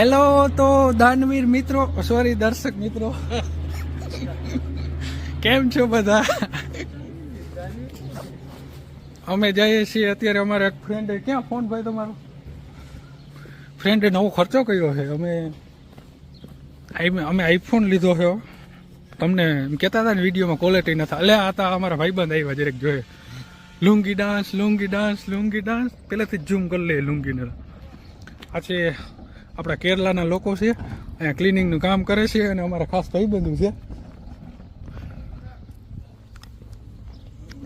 Hello તો દાનવીર મિત્રો sorry દર્શક મિત્રો. કેમ છો બધા? અમે જઈએ છીએ, અત્યારે અમારા એક ફ્રેન્ડે ક્યાં ફોન ભાઈ તમારો? ફ્રેન્ડે નવો ખર્ચો કર્યો છે, અમે અમે આઈફોન લીધો છે તમને એમ કહેતા હતા ને વિડીયોમાં ક્વોલિટી નથી. અલ્યા આ તા અમારા ભાઈબંધ આવ્યા જરેક જોઈએ. Lungi dance lungi dance lungi dance પહેલેથી જ ઝૂમ કરી લે લુંગીને. આ આપણા કેરલાના લોકો છે, અહીંયા ક્લિનિંગનું કામ કરે છે અને અમારા ખાસ ભાઈબંધુ છે.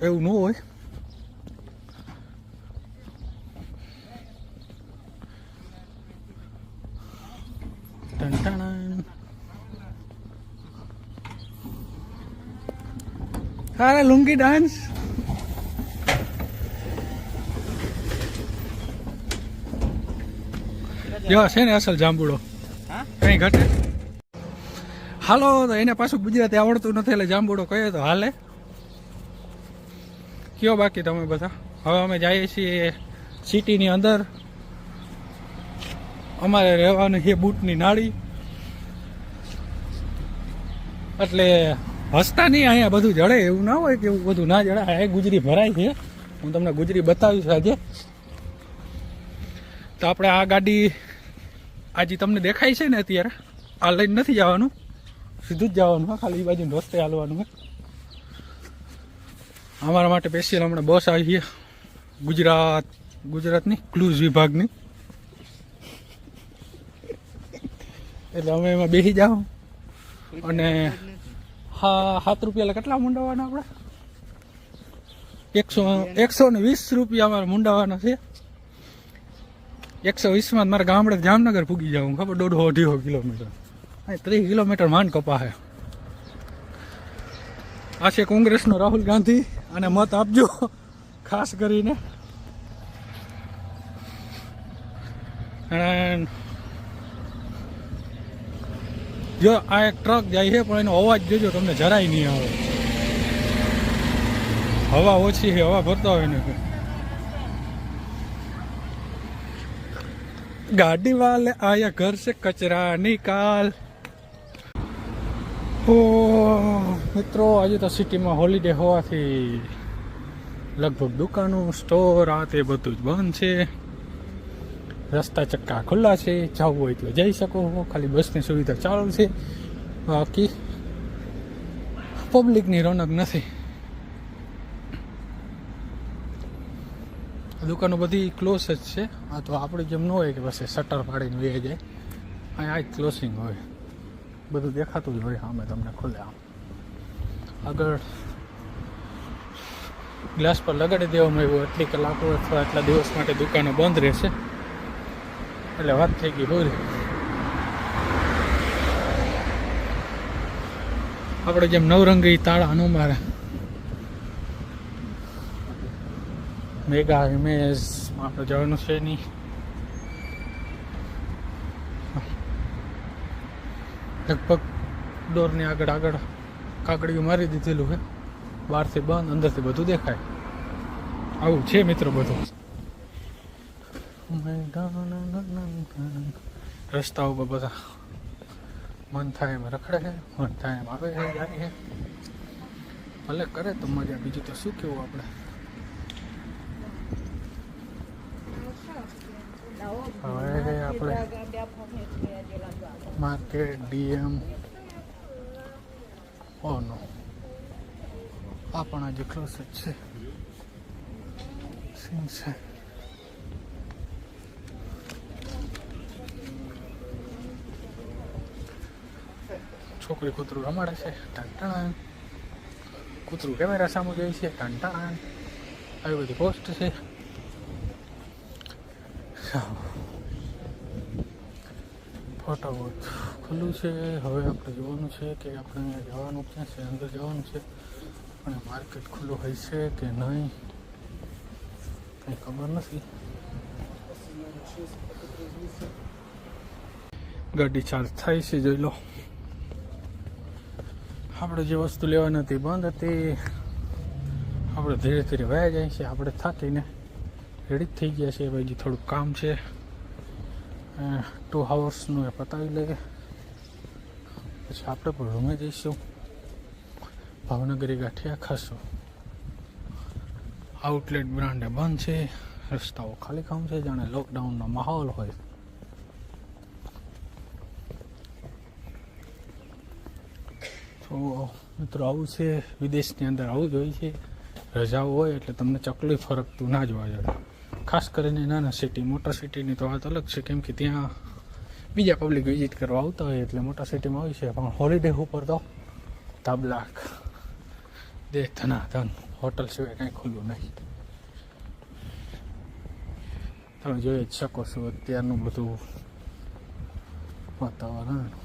એવું ન હોય. ટન લુંગી ડાન્સ જો છે ને અસલ જાંબુડો. કઈ ઘટે? હાલો તો એને પાછું ગુજરાતી આવડતું નથી એટલે જાંબુડો કહીએ તો હાલે. કયો બાકી તમે બધા? હવે અમે જઈએ છીએ સિટીની અંદર. અમારે રહેવાનું છે બૂટની નાળી. એટલે હસતા નહીં અહીંયા બધું જડે એવું ના હોય કે એવું બધું ના જડે. આ ગુજરી ભરાય છે. હું તમને ગુજરી બતાવીશ આજે. તો આપણે આ ગાડી આજે તમને દેખાય છે ને અત્યારે? આ લઈને નથી જવાનું. સીધું જ જવાનું, હા, ખાલી એ બાજુ રસ્તે હાલવાનું અમારા માટે સ્પેશિયલ હમણાં બસ આવી છે. ગુજરાત, ગુજરાતની ક્લુઝ વિભાગની. એટલે અમે એમાં બેસી જાઓ અને હા, સાત રૂપિયા કેટલા મુંડાવાના આપણે? એકસો એકસો ને વીસ રૂપિયા અમારે મુંડાવાના છે. એકસો વીસમાં મારા ગામડે જામનગર પૂગી જાઉં ખબર દોઢો અઢીસો કિલોમીટર. અહીં ત્રીસ કિલોમીટર માન કપાહે આ છે કોંગ્રેસનો રાહુલ ગાંધી અને મત આપજો, ખાસ કરીને. જો આ એક ટ્રક જાય છે, પણ એનો અવાજ જોજો, તમને જરાય નહીં આવે. હવા ઓછી છે, હવા ભરતા હોય ને ગાડી વાલે આયા ઘર છે કચરા નિકાલ ઓ, મિત્રો, આજે તો સિટીમાં હોલિડે હોવાથી લગભગ દુકાનો સ્ટોર આ તે બધું જ બંધ છે. રસ્તા ચક્કા ખુલ્લા છે. જવું હોય તો જઈ શકો ખાલી બસની સુવિધા ચાલુ છે. બાકી પબ્લિકની રોનક નથી. દુકાનો બધી ક્લોઝ જ છે. આ તો આપણે જેમ ન હોય કે બસ શટર પાડીને વે જાય. અહીંયા આ ક્લોઝિંગ હોય. બધું દેખાતું જ હોય સામે તમને આમ. આગળ ગ્લાસ પર લગાડી દેવામાં આવ્યું. એટલી કલાકો અથવા એટલા દિવસ માટે દુકાનો બંધ રહેશે. એટલે વાત થઈ ગઈ પૂરી. આપણે જેમ નવરંગી તાળા ન મેગા ઇમેજ, આપણે જવાનું છે નહીં લગભગ ડોરની આગળ આગળ કાકડીયું મારી દીધેલું છે. બહારથી બંધ, અંદરથી બધું દેખાય. આવું છે મિત્રો બધું. રસ્તા ઉપર બધા મન થાય એમ રખડે છે, મન થાય એમ આવે છે છે. ભલે કરે તો મજા, બીજું તો શું કેવું આપણે? હવે આપણે માર્કેટ ડીએમ ઓ નો આ પણ આજે ક્લોઝ જ છે છે છોકરી કૂતરું રમાડે છે ટંટણ કૂતરું કેમેરા સામે જાય છે ટંટણ આવી બધી પોસ્ટ છે ફટાફટ. ખુલ્લું છે. હવે આપણે જોવાનું છે કે આપણે જવાનું ક્યાં છે? અંદર જવાનું છે. અને માર્કેટ ખુલ્લું હોય છે કે નહીં? કંઈ ખબર નથી. ગાડી ચાર્જ થાય છે, જોઈ લો. આપણે જે વસ્તુ લેવાની હતી બંધ હતી. આપણે ધીરે ધીરે વયા જાય છે. આપણે થાકીને રેડી થઈ ગયા છે. ભાઈ થોડુંક કામ છે. ટુ હાવર્સનું એ પતાવી લઈએ. પછી આપણે પણ રૂમે જઈશું. ભાવનગરી ગાંઠિયા ખાશું. આઉટલેટ બ્રાન્ડે બંધ છે. રસ્તાઓ ખાલી કામ છે. જાણે લોકડાઉનનો માહોલ હોય. તો મિત્રો આવું છે. વિદેશની અંદર આવું જ હોય છે. રજાઓ હોય એટલે તમને ચકલી ફરકતું ના જોવા જોઈએ ખાસ કરીને નાના સિટી મોટા સિટીની તો વાત અલગ છે, કેમ કે ત્યાં બીજા પબ્લિક વિઝિટ કરવા આવતા હોય એટલે મોટા સિટીમાં હોય છે, પણ હોલિડે ઉપર તો તાબલાક, દે ધના ધન હોટલ સિવાય કાંઈ ખુલ્લું નહીં. તમે જોઈ જ શકો છો અત્યારનું બધું વાતાવરણ.